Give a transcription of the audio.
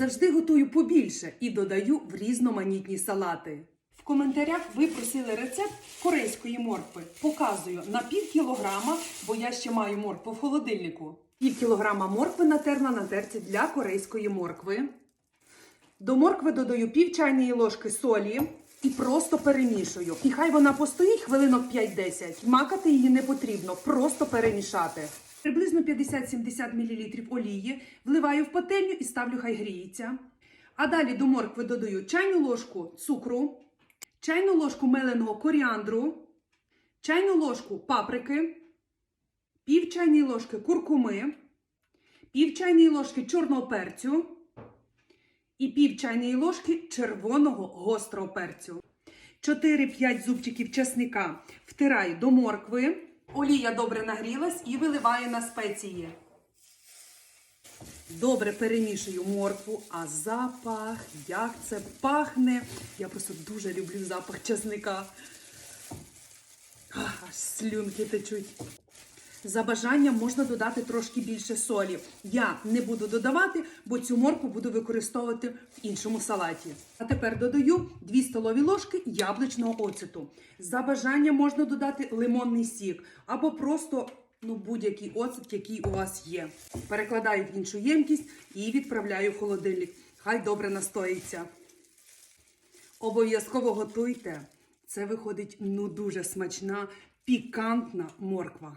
Завжди готую побільше і додаю в різноманітні салати. В коментарях ви просили рецепт корейської моркви. Показую на пів кілограма, бо я ще маю моркву в холодильнику. Пів кілограма моркви натерла на терці для корейської моркви. До моркви додаю пів чайної ложки солі і просто перемішую. І хай вона постоїть хвилинок 5-10. Макати її не потрібно, просто перемішати. Приблизно 50-70 мл олії вливаю в пательню і ставлю хай гріється. А далі до моркви додаю чайну ложку цукру, чайну ложку меленого коріандру, чайну ложку паприки, пів чайної ложки куркуми, пів чайної ложки чорного перцю і пів чайної ложки червоного гострого перцю. 4-5 зубчиків чесника втираю до моркви. Олія добре нагрілась і виливаю на спеції. Добре перемішую моркву, а запах, як це пахне. Я просто дуже люблю запах чесника. Ах, Аж слюнки течуть. За бажанням можна додати трошки більше солі. Я не буду додавати, бо цю моркву буду використовувати в іншому салаті. А тепер додаю 2 столові ложки яблучного оцету. За бажанням можна додати лимонний сік або просто ну, будь-який оцет, який у вас є. Перекладаю в іншу ємкість і відправляю в холодильник. Хай добре настоїться. Обов'язково готуйте. Це виходить ну дуже смачна, пікантна морква.